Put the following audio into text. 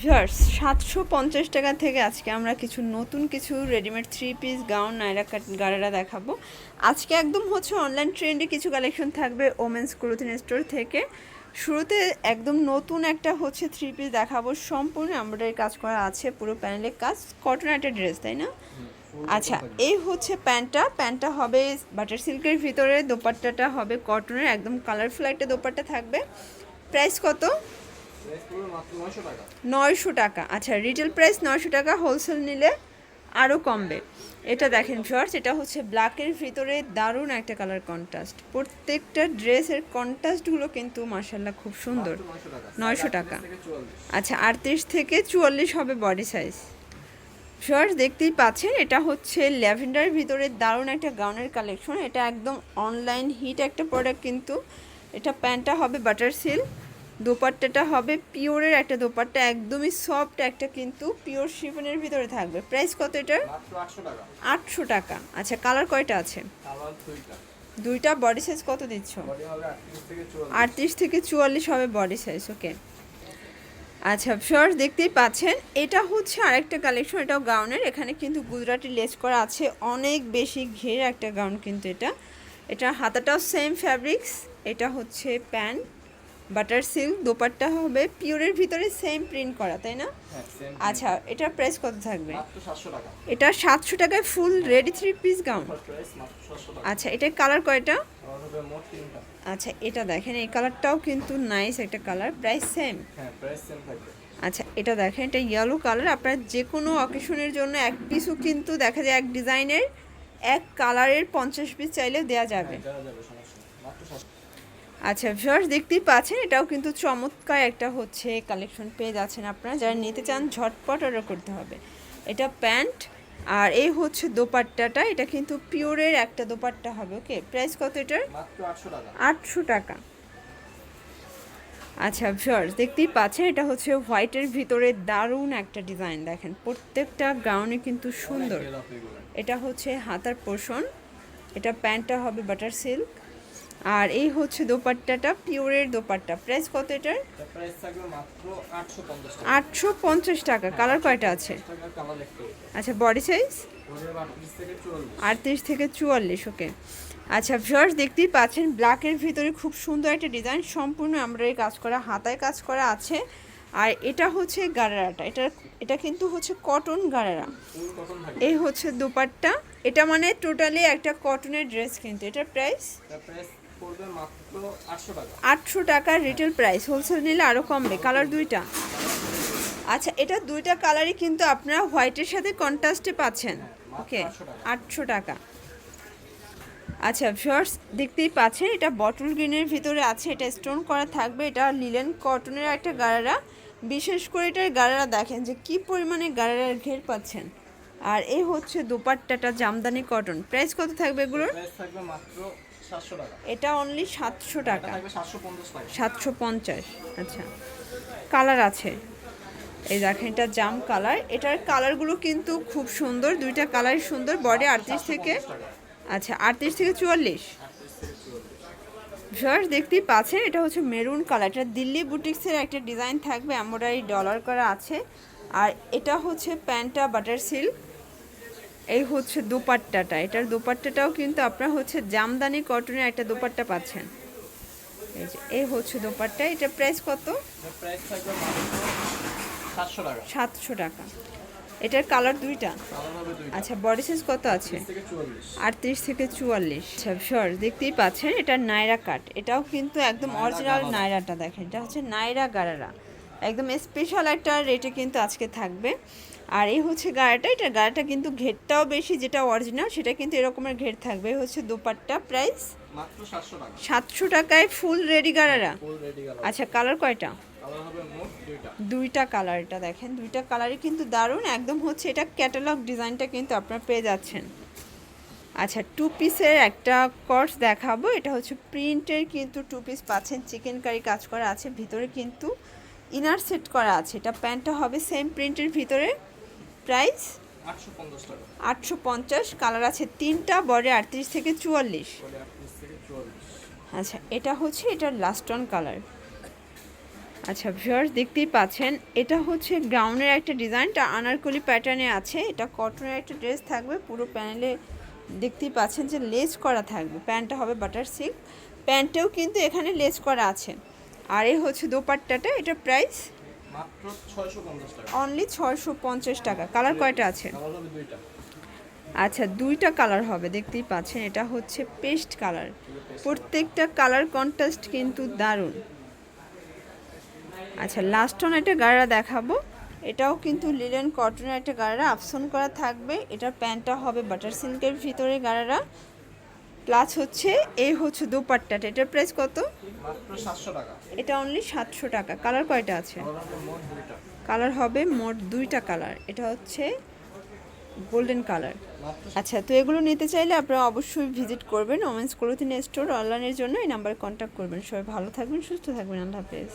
Viewers, সাতশো পঞ্চাশ টাকা থেকে আজকে আমরা কিছু নতুন কিছু readymade three piece gown Naira cut গাড়ারা দেখাবো। আজকে একদম হচ্ছে অনলাইন ট্রেন্ডে কিছু কালেকশন থাকবে ওমেন্স ক্লোথিং স্টোর থেকে। শুরুতে একদম নতুন একটা হচ্ছে থ্রি পিস দেখাবো। সম্পূর্ণ এমব্রয়ডারি কাজ করা আছে, পুরো প্যানেলে কাজ। কটন একটা ড্রেস তাই না? আচ্ছা এই হচ্ছে প্যান্টটা। প্যান্টটা হবে বাটার সিল্কের ভিতরে, দোপাট্টাটা হবে কটনের একদম কালারফুল একটা দোপাট্টা থাকবে। প্রাইস কত? নয়শো টাকা। আচ্ছা রিটেল প্রাইস নয়শো টাকা হোলসেল নিলে আরও কমবে। এটা দেখেন শর্টস এটা হচ্ছে ব্ল্যাকের ভিতরে দারুণ একটা কালার কন্ট্রাস্ট প্রত্যেকটা ড্রেসের কন্ট্রাস্টগুলো কিন্তু মার্শাল্লাহ খুব সুন্দর। নয়শো টাকা। আচ্ছা আটত্রিশ থেকে চুয়াল্লিশ হবে বডি সাইজ শর্টস দেখতেই পাচ্ছেন, এটা হচ্ছে ল্যাভেন্ডার ভিতরে দারুণ একটা গাউনের কালেকশন এটা একদম অনলাইন হিট একটা প্রোডাক্ট কিন্তু। এটা প্যান্টটা হবে বাটার সিল্ক দোপাট্টাটা হবে পিওরের একটা দোপাট্টা একদমই সফট একটা কিন্তু পিওর শিফনের ভিতরে থাকবে। প্রাইস কত এটার? আটশো টাকা। আচ্ছা কালার কয়টা আছে? দুইটা। বডি সাইজ কত দিচ্ছ? আটত্রিশ থেকে চুয়াল্লিশ। হবে বডি সাইজ ওকে আচ্ছা ফিওর দেখতেই পাচ্ছেন। এটা হচ্ছে আরেকটা কালেকশন এটাও গাউনের এখানে কিন্তু গুজরাটি লেস করা আছে। অনেক বেশি ঘের একটা গাউন কিন্তু এটা। এটা হাতাটাও সেম ফ্যাব্রিক্স এটা হচ্ছে প্যান্ট বাটার সিল্ক দোপাট্টা হবে পিওরের ভিতরে সেম প্রিন্ট করা তাই না? আচ্ছা এটার প্রাইস কত থাকবে? এটা সাতশো টাকায় full ready three piece gown আচ্ছা এটার কালার কয়টা? আচ্ছা এটা দেখেন এই কালারটাও কিন্তু নাইস একটা কালার প্রাইস সেম আচ্ছা এটা দেখেন এটা ইয়েলো কালার আপনার যে কোনো অকেশনের জন্য এক পিসও কিন্তু দেখা যায় এক ডিজাইনের এক কালারের পঞ্চাশ পিস চাইলে দেওয়া যাবে। আচ্ছা ভিউয়ার্স দেখতেই পাচ্ছেন এটাও কিন্তু চমৎকার একটা হচ্ছে কালেকশন পেয়ে যাচ্ছেন আপনারা। যারা নিতে চান ঝটপট অর্ডার করতে হবে। এটা প্যান্ট আর এই হচ্ছে দোপাট্টাটা। এটা কিন্তু পিওরের একটা দোপাট্টা হবে ওকে প্রাইস কত এটার? আটশো টাকা। আচ্ছা ভিউয়ার্স দেখতেই পাচ্ছেন এটা হচ্ছে হোয়াইটের ভিতরে দারুণ একটা ডিজাইন দেখেন প্রত্যেকটা গাউনে কিন্তু সুন্দর। এটা হচ্ছে হাতার পোষণ এটা প্যান্টটা হবে বাটার সিল্ক আর এই হচ্ছে দোপাট্টাটা পিওরের দোপাট্টা। প্রাইস কত এটার? আটশো পঞ্চাশ টাকা। কালার কয়টা আছে? আচ্ছা বডি সাইজ আটত্রিশ থেকে চুয়াল্লিশ। ওকে আচ্ছা ভিউয়ার্স দেখতেই পাচ্ছেন ব্ল্যাকের ভিতরে খুব সুন্দর একটা ডিজাইন সম্পূর্ণ আমরা এই কাজ করা হাতায় কাজ করা আছে। আর এটা হচ্ছে গারারাটা। এটা এটা কিন্তু হচ্ছে কটন গারারা। এই হচ্ছে দোপাট্টা। এটা মানে টোটালি একটা কটনের ড্রেস কিন্তু। এটার প্রাইস আটশো টাকার রিটেল প্রাইস হোলসেল নিলে আরও কমবে। কালার দুইটা। আচ্ছা এটা দুইটা কালারই কিন্তু আপনারা হোয়াইটের সাথে কন্ট্রাস্টে পাচ্ছেন। ওকে আটশো টাকা। আচ্ছা ফিওর্স দেখতেই পাচ্ছেন এটা বটল গ্রিনের ভিতরে আছে এটা স্টোন করা থাকবে এটা লিলেন কটনের একটা গাড়ারা। বিশেষ করে এটার গাড়ারা দেখেন যে কি পরিমাণে গাড়ারার ঘের পাচ্ছেন। আর এই হচ্ছে দোপাট্টাটা জামদানি কটন প্রাইস কত থাকবে এগুলোর? এটা অনলি সাতশো টাকা। সাতশো পঞ্চাশ আচ্ছা। কালার আছে। এই দেখেন এটা জাম কালার। এটার কালারগুলো কিন্তু খুব সুন্দর। দুইটা কালারই সুন্দর। বডি আটত্রিশ থেকে আচ্ছা আটত্রিশ থেকে চুয়াল্লিশ। ভিউয়ার্স দেখতেই পাচ্ছেন এটা হচ্ছে মেরুন কালার। এটা দিল্লি বুটিক্সের একটা ডিজাইন থাকবে এমব্রয়ডারি ডলার করা আছে। আর এটা হচ্ছে প্যান্টটা বাটার সিল্ক। এই হচ্ছে দোপাট্টাটা। এটার দোপাট্টাটাও কিন্তু আপনার হচ্ছে জামদানি কটনের একটা দোপাট্টা পাচ্ছেন। এই যে এই হচ্ছে দোপাট্টা। এটা প্রাইস কত? সাতশো টাকা। এটার কালার দুইটা? আচ্ছা বডি সাইজ কত আছে? আটত্রিশ থেকে চুয়াল্লিশ। আচ্ছা শর দেখতেই পাচ্ছেন এটা নাইরা কাট। এটাও কিন্তু একদম অরিজিনাল নাইরাটা দেখেন। এটা হচ্ছে নাইরা গারারা। একদম স্পেশাল একটা রেটে কিন্তু আজকে থাকবে। আর এই হচ্ছে গাড়াটা এটা গাড়াটা কিন্তু ঘেরটাও বেশি যেটা অরিজিনাল সেটা কিন্তু এরকমের ঘের থাকবে। এই হচ্ছে দোপাট্টা প্রাইস সাতশো টাকায় ফুল রেডি গাড়ারা। আচ্ছা কালার কয়টা? দুইটা। কালার এটা দেখেন। দুইটা কালারই কিন্তু দারুণ। একদম হচ্ছে এটা ক্যাটালগ ডিজাইনটা কিন্তু আপনারা পেয়ে যাচ্ছেন। আচ্ছা টু পিসের একটা কর্স দেখাবো। এটা হচ্ছে প্রিন্টের কিন্তু টু পিস পাচ্ছেন। চিকেন কারি কাজ করা আছে। ভিতরে কিন্তু ইনার সেট করা আছে। এটা প্যান্টটা হবে সেম প্রিন্টের ভিতরে। প্রাইস? আটশো পঞ্চাশ। কালার আছে তিনটা, বডি আটত্রিশ থেকে চুয়াল্লিশ। আচ্ছা এটা হচ্ছে এটার লাস্ট অন কালার আচ্ছা ভিউয়ার্স দেখতেই পাচ্ছেন, এটা হচ্ছে গাউনের একটা ডিজাইনটা আনারকলি প্যাটার্নে আছে, এটা কটনের একটা ড্রেস থাকবে, পুরো প্যানেলে দেখতেই পাচ্ছেন যে লেস করা থাকবে প্যান্টটা হবে বাটার সিল্ক প্যান্টেও কিন্তু এখানে লেস করা আছে। আর এই হচ্ছে দোপাট্টাটা, এটা প্রাইস মাত্র টাকা। অনলি ছয়শো পঞ্চাশ টাকা। কালার কয়টা আছে? দুইটা। আচ্ছা দুইটা কালার হবে দেখতেই পাচ্ছেন। এটা হচ্ছে পেস্ট কালার প্রত্যেকটা কালার কন্ট্রাস্ট কিন্তু দারুণ। আচ্ছা লাস্ট অন একটা গাড়া দেখাবো। এটাও কিন্তু লিলেন কটনের একটা গাড়া আফসন করা থাকবে। এটার প্যান্টটা হবে বাটার সিল্কের ভিতরে গাড়ারা। প্লাস হচ্ছে এই হচ্ছে দোপাট্টাটা এটার প্রাইস কত? এটা অনলি সাতশো টাকা। কালার কয়টা আছে? কালার হবে মোট দুইটা কালার হবে মোট দুইটা কালার এটা হচ্ছে গোল্ডেন কালার আচ্ছা তো এগুলো নিতে চাইলে আপনারা অবশ্যই ভিজিট করবেন ওমেন্স ক্লোথিং স্টোর অনলাইনের জন্য এই নাম্বারে কন্ট্যাক্ট করবেন। সবাই ভালো থাকবেন, সুস্থ থাকবেন। আল্লাহ হাফেজ।